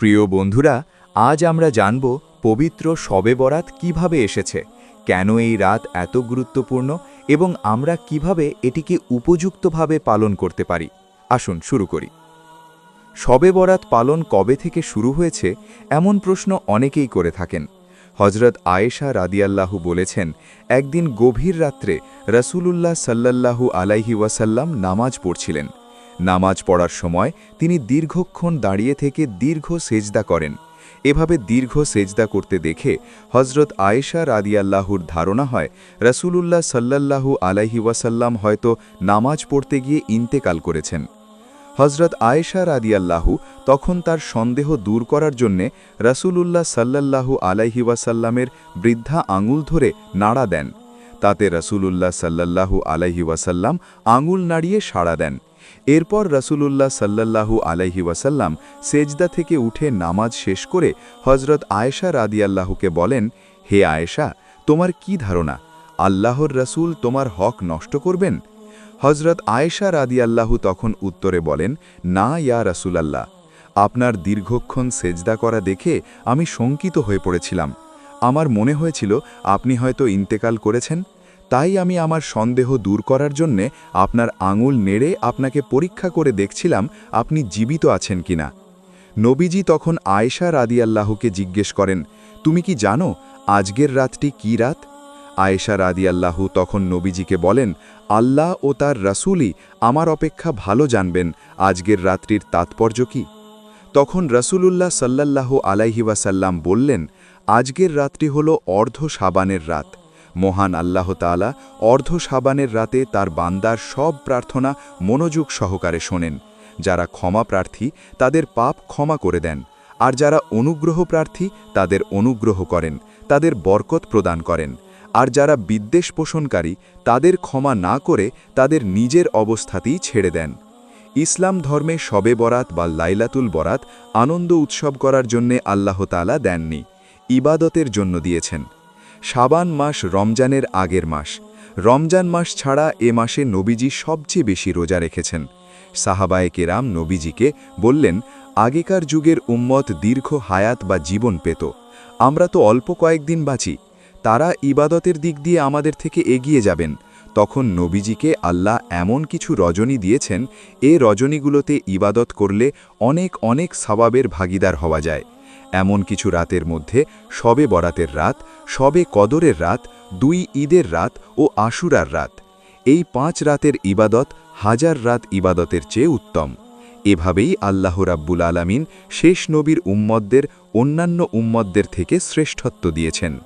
প্রিয় বন্ধুরা, আজ আমরা জানব পবিত্র শবে বরাত কীভাবে এসেছে, কেন এই রাত এত গুরুত্বপূর্ণ এবং আমরা কীভাবে এটিকে উপযুক্তভাবে পালন করতে পারি। আসুন শুরু করি। শবে বরাত পালন কবে থেকে শুরু হয়েছে, এমন প্রশ্ন অনেকেই করে থাকেন। হজরত আয়েশা রাদিয়াল্লাহু বলেছেন, একদিন গভীর রাত্রে রসুলুল্লাহ সাল্লাল্লাহু আলাইহি ওয়াসাল্লাম নামাজ পড়ছিলেন। নামাজ পড়ার সময় তিনি দীর্ঘক্ষণ দাঁড়িয়ে থেকে দীর্ঘ সেজদা করেন। এভাবে দীর্ঘ সেজদা করতে দেখে হজরত আয়েশা রাদিয়াল্লাহুর ধারণা হয়, রসুলুল্লাহ সাল্লাল্লাহু আলাইহি ওয়াসাল্লাম হয়তো নামাজ পড়তে গিয়ে ইন্তেকাল করেছেন। হজরত আয়েশা রাদিয়াল্লাহু তখন তার সন্দেহ দূর করার জন্যে রসুলুল্লাহ সাল্লাল্লাহু আলাইহি ওয়াসাল্লামের বৃদ্ধা আঙুল ধরে নাড়া দেন। তাতে রসুলুল্লাহ সাল্লাল্লাহু আলাইহি ওয়াসাল্লাম আঙুল নাড়িয়ে সাড়া দেন। এরপর রসুলুল্লাহ সাল্লাল্লাহু আলাইহি ওয়াসাল্লাম সেজদা থেকে উঠে নামাজ শেষ করে হজরত আয়েশা রাদিয়াল্লাহুকে বলেন, হে আয়েশা, তোমার কি ধারণা? আল্লাহর রসুল তোমার হক নষ্ট করবেন? হজরত আয়েশা রাদিয়াল্লাহু তখন উত্তরে বলেন, না, ইয়া রসুলাল্লাহ। আপনার দীর্ঘক্ষণ সেজদা করা দেখে আমি শঙ্কিত হয়ে পড়েছিলাম। আমার মনে হয়েছিল আপনি হয়তো ইন্তেকাল করেছেন। তাই আমি আমার সন্দেহ দূর করার জন্যে আপনার আঙুল নেড়ে আপনাকে পরীক্ষা করে দেখছিলাম আপনি জীবিত আছেন কিনা। নবীজি তখন আয়েশা রাদিয়াল্লাহুকে জিজ্ঞেস করেন, তুমি কি জানো আজকের রাতটি কি রাত? আয়েশা রাদিয়াল্লাহু তখন নবীজিকে বলেন, আল্লাহ ও তার রাসূলই আমার অপেক্ষা ভালো জানবেন, আজকের রাত্রির তাৎপর্য কি? তখন রসুলুল্লাহ সাল্লাল্লাহু আলাইহি ওয়াসাল্লাম বললেন, আজকের রাত্রি হল অর্ধ সাবানের রাত। মহান আল্লাহ তাআলা অর্ধ সাবানের রাতে তার বান্দার সব প্রার্থনা মনোযোগ সহকারে শোনেন। যারা ক্ষমা প্রার্থী, তাদের পাপ ক্ষমা করে দেন। আর যারা অনুগ্রহ প্রার্থী, তাদের অনুগ্রহ করেন, তাদের বরকত প্রদান করেন। আর যারা বিদ্বেষ পোষণকারী, তাদের ক্ষমা না করে তাদের নিজের অবস্থাতেই ছেড়ে দেন। ইসলাম ধর্মে শবে বরাত বা লাইলাতুল বরাত আনন্দ উৎসব করার জন্যে আল্লাহ তালা দেননি। ইবাদতের জন্য দিয়েছেন। শাবান মাস রমজানের আগের মাস। রমজান মাস ছাড়া এ মাসে নবীজি সবচেয়ে বেশি রোজা রেখেছেন। সাহাবায়ে কেরাম নবীজিকে বললেন, আগেকার যুগের উম্মত দীর্ঘ হায়াত বা জীবন পেত। আমরা তো অল্প কয়েকদিন বাঁচি। তারা ইবাদতের দিক দিয়ে আমাদের থেকে এগিয়ে যাবেন। তখন নবীজিকে আল্লাহ এমন কিছু রজনী দিয়েছেন, এ রজনীগুলোতে ইবাদত করলে অনেক অনেক সবাবের ভাগিদার হওয়া যায়। এমন কিছু রাতের মধ্যে সবে বরাতের রাত, সবে কদরের রাত, দুই ঈদের রাত ও আশুরার রাত। এই পাঁচ রাতের ইবাদত হাজার রাত ইবাদতের চেয়ে উত্তম। এভাবেই আল্লাহ রাব্বুল আলামিন শেষ নবীর উম্মদদের অন্যান্য উম্মদদের থেকে শ্রেষ্ঠত্ব দিয়েছেন।